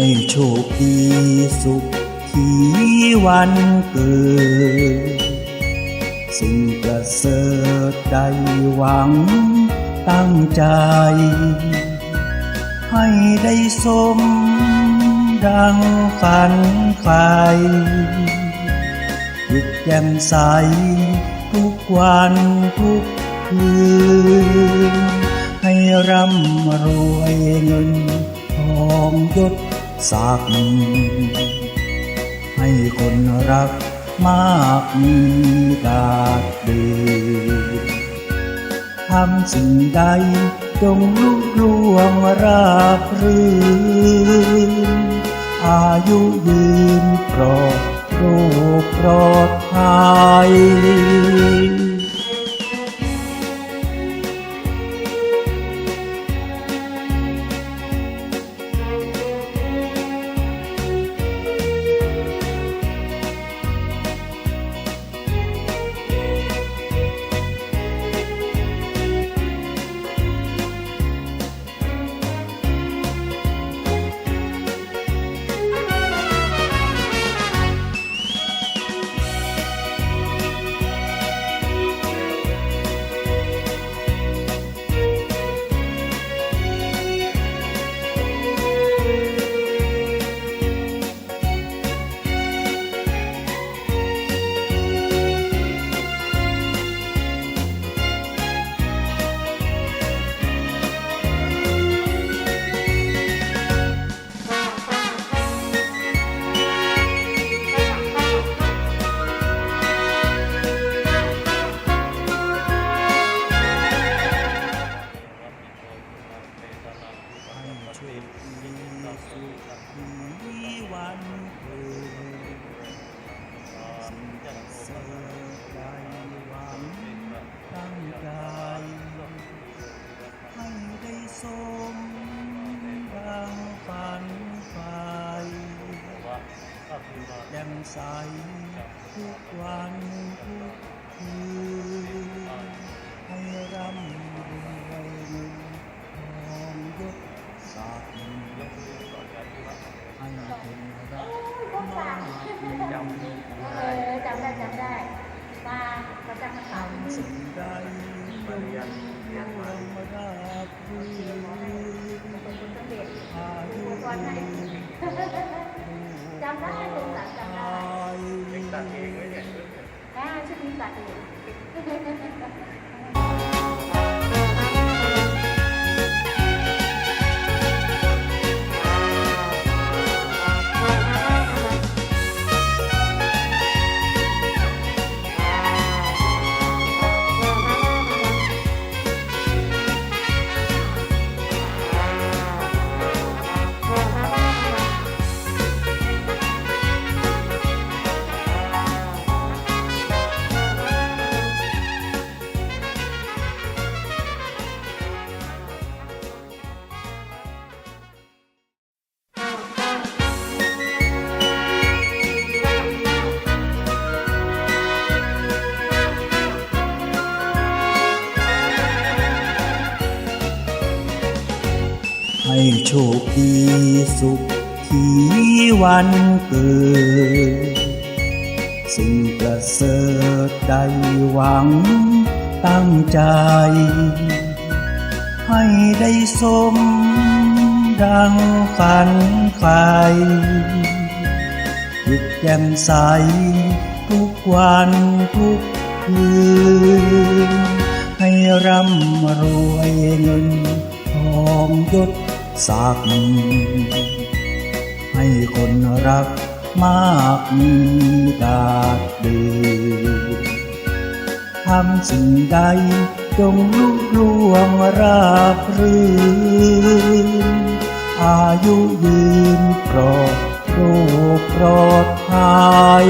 ให้โชคดีสุขที่วันเกิด สิ่งประเสริฐได้หวังตั้งใจ ให้ได้สมดังฝันใฝ่ยุกแจ่มใสทุกวันทุกคืนให้ร่ำรวยเงินทองยศ ศักดิ์ให้คนรักมากมีกาดดืนทำสิ่งใดจงลุล่วงราบรื่นอายุยืนปลอดโรคปลอดภัย ใสทุกวันทุกคืนให้ร่ำรวยเงินทองยศศักดิ์ให้คนรักมากมีเออจำได้จำได้มาประจำมาถามทำสิ่งใดจงร่วงราบรื่นเป็นคนสำเร็จอายุอุปกรณ์ให้ยืนจำได้สงสารจำ ม่ชุดนี้ ให้โชคดีสุขที่วันเกิดสิ่งประเสริฐได้หวังตั้งใจ ให้ได้สมดังฝันใฝ่ยุกแจ่มใสทุกวันทุกคืนให้ร่ำรวยเงินทองยศ ศักให้คนรักมากมีกาดดืนทำสิ่งใดจงลุล่วงราบรื่นอายุยืนปลอดโรคปลอดภัย